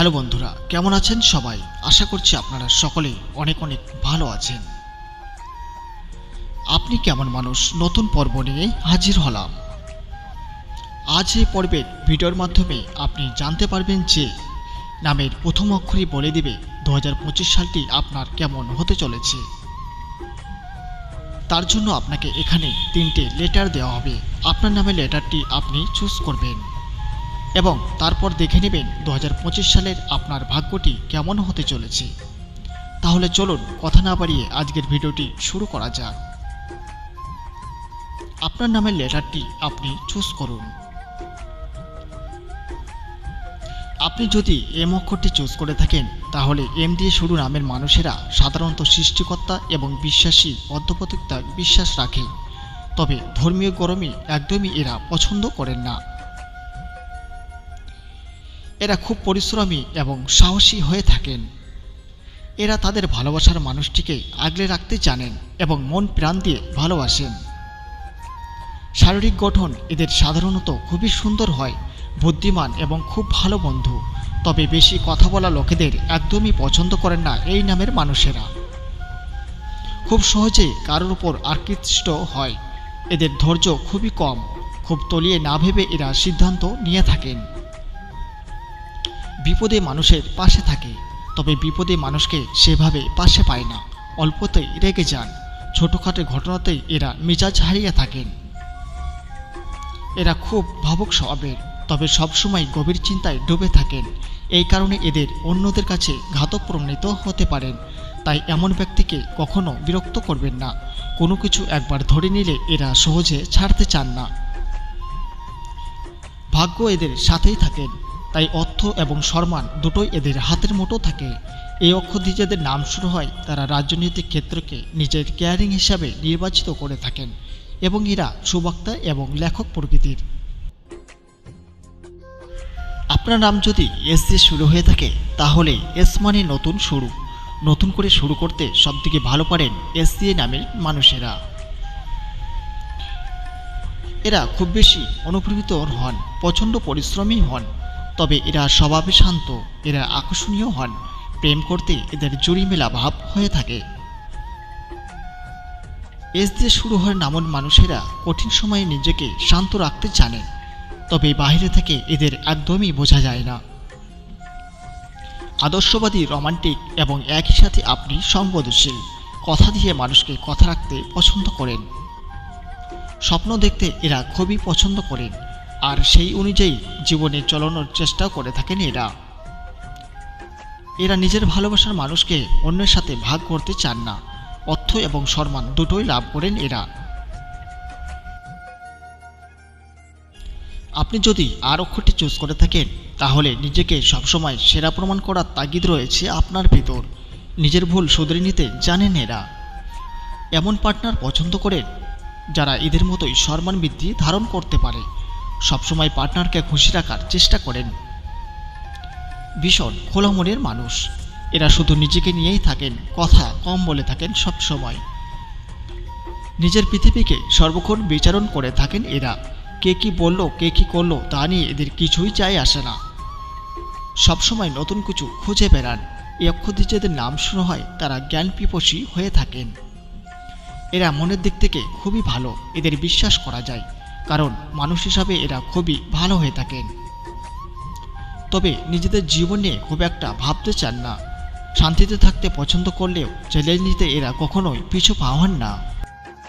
Hello বন্ধুরা, কেমন আছেন সবাই? আশা করছি আপনারা সকলেই অনেক অনেক ভালো আছেন। আপনি কেমন মানুষ? নতুন পর্ব নিয়ে হাজির হলাম। আজ এই পর্বের ভিডিওর মাধ্যমে আপনি জানতে পারবেন যে নামের প্রথম অক্ষরই বলে দিবে দু সালটি আপনার কেমন হতে চলেছে। তার জন্য আপনাকে এখানে তিনটে লেটার দেওয়া হবে। আপনার নামে লেটারটি আপনি চুজ করবেন। এবং তারপর দেখে নেবেন দু হাজার পঁচিশ সালের আপনার ভাগ্যটি কেমন হতে চলেছে। তাহলে চলুন কথা না বাড়িয়ে আজকের ভিডিওটি শুরু করা যাক। আপনার নামের লেটারটি আপনি চুজ করুন। আপনি যদি এম অক্ষরটি চুজ করে থাকেন, তাহলে এম দিয়ে শুরু নামের মানুষেরা সাধারণত সৃষ্টিকর্তা এবং বিশ্বাসী বদ্ধপতিকতা বিশ্বাস রাখে। তবে ধর্মীয় গরমে একদমই এরা পছন্দ করেন না। এরা খুব পরিশ্রমী এবং সাহসী হয়ে থাকেন। এরা তাদের ভালোবাসার মানুষটিকে আগলে রাখতে জানেন এবং মন প্রাণ দিয়ে ভালোবাসেন। শারীরিক গঠন এদের সাধারণত খুবই সুন্দর হয়, বুদ্ধিমান এবং খুব ভালো বন্ধু। তবে বেশি কথা বলা লোকেদের একদমই পছন্দ করেন না এই নামের মানুষেরা। খুব সহজে কারোর উপর আকৃষ্ট হয়। এদের ধৈর্য খুবই কম। খুব তলিয়ে না ভেবে এরা সিদ্ধান্ত নিয়ে থাকেন। বিপদে মানুষের পাশে থাকে, তবে বিপদে মানুষকে সেভাবে পাশে পায় না। অল্পতেই রেগে যান। ছোটোখাটো ঘটনাতেই এরা মেজাজ হারিয়ে থাকেন। এরা খুব ভাবুক স্বভাবের, তবে সবসময় গভীর চিন্তায় ডুবে থাকেন। এই কারণে এদের অন্যদের কাছে ঘাতক প্রমাণিত হতে পারেন। তাই এমন ব্যক্তিকে কখনো বিরক্ত করবেন না। কোনো কিছু একবার ধরে নিলে এরা সহজে ছাড়তে চান না। ভাগ্য এদের সাথেই থাকেন। তাই অর্থ এবং সম্মান দুটোই এদের হাতের মুঠো থাকে। এই অক্ষর দিয়ে যাদের নাম শুরু হয় তারা রাজনৈতিক ক্ষেত্রকে নিজের কেয়ারিং হিসাবে নির্বাচিত করে থাকেন এবং এরা সুবক্তা এবং লেখক প্রকৃতির। আপনার নাম যদি এস দিয়ে শুরু হয়ে থাকে, তাহলে এস মানে নতুন শুরু। নতুন করে শুরু করতে সবথেকে ভালো পারেন এস দিয়ে নামের মানুষেরা। এরা খুব বেশি অনুপ্রীত হন, প্রচণ্ড পরিশ্রমী হন তবে এরা স্বভাবে শান্ত, এরা আকর্ষণীয় হন। প্রেম করতে এদের জুড়ি মেলা ভাব হয়ে থাকে। এস দিয়ে শুরু হয় নামন মানুষেরা কঠিন সময়ে নিজেকে শান্ত রাখতে জানেন তবে বাইরে থেকে এদের একদমই বোঝা যায় না। আদর্শবাদী, রোমান্টিক এবং একই সাথে আপনি সংবেদনশীল কথা দিয়ে মানুষকে কথা রাখতে পছন্দ করেন। স্বপ্ন দেখতে এরা খুবই পছন্দ করেন আর সেই অনুযায়ী জীবনে চলানোর চেষ্টা করে থাকেন এরা। এরা নিজের ভালোবাসার মানুষকে অন্যের সাথে ভাগ করতে চান না। অর্থ এবং সম্মান দুটোই লাভ করেন এরা। আপনি যদি আর অক্ষরটি চুজ করে থাকেন, তাহলে নিজেকে সবসময় সেরা প্রমাণ করার তাগিদ রয়েছে আপনার ভিতর। নিজের ভুল শুধরে নিতে জানেন এরা। এমন পার্টনার পছন্দ করেন, যারা এদের মতোই সম্মান বৃদ্ধি ধারণ করতে পারে। সবসময় পার্টনারকে খুশি রাখার চেষ্টা করেন। ভীষণ খোলা মনের মানুষ। এরা শুধু নিজেকে নিয়েই থাকেন, কথা কম বলে থাকেন সব সময় নিজের পৃথিবীকে সর্বক্ষণ বিচারণ করে থাকেন এরা। কে কি বলল, কে কি করল, তা নিয়ে এদের কিছুই চাই আসে না। সবসময় নতুন কিছু খুঁজে বেড়ান। এই অক্ষর দিয়ে যাদের নাম শুরু হয়, তারা জ্ঞান পিপসী হয়ে থাকেন। এরা মনের দিক থেকে খুবই ভালো, এদের বিশ্বাস করা যায়। কারণ মানুষ হিসাবে এরা খুবই ভালো হয়ে থাকেন। তবে নিজেদের জীবনে খুব একটা ভাবতে চান না। শান্তিতে থাকতে পছন্দ করলেও চ্যালেঞ্জ নিতে এরা কখনোই পিছু পাওয়ান না।